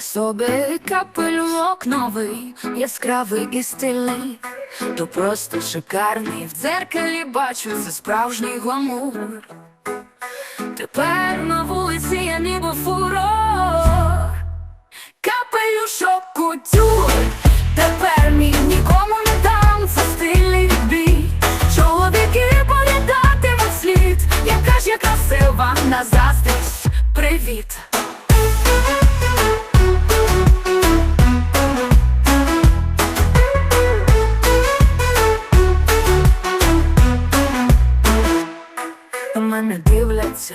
Купила собі капелюок новий, яскравий і стильний, то просто шикарний. В дзеркалі бачу це справжній гламур. Тепер на вулиці я ніби фурор. На мене дивляться,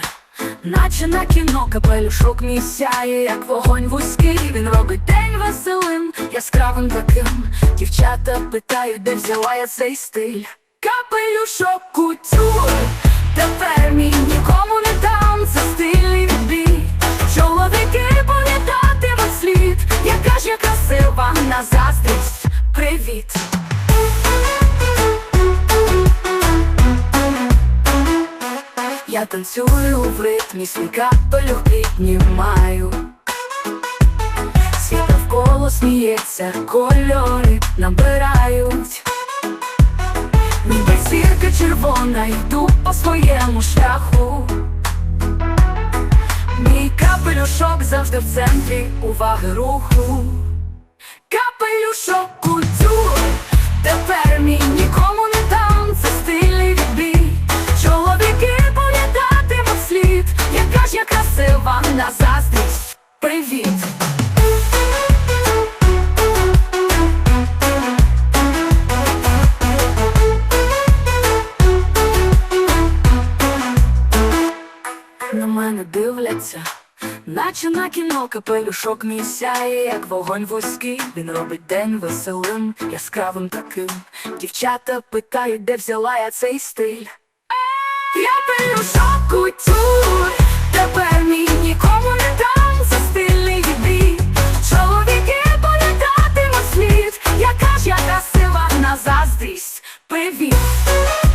наче на кіно капелюшок мій сяє, як вогонь вузький. Він робить день веселим, яскравим таким. Дівчата питають, де взяла я цей стиль. Капелюшок кутюр, тепер мій нікому не дам, це стильний відбій. Чоловіки політатимуть слід, яка ж я красива на заздрість. Привіт. Танцюю в ритмі, свій капелюх піднімаю. Світ навколо сміється, кольори набирають. Ніби зірка червона, йду по своєму шляху. Мій капелюшок завжди в центрі уваги руху красива на заздрість. Привіт! На мене дивляться, наче на кіно капелюшок мій сяє, як вогонь вузький. Він робить день веселим, яскравим таким. Дівчата питають, де взяла я цей стиль. Я пелюшок мій Preview.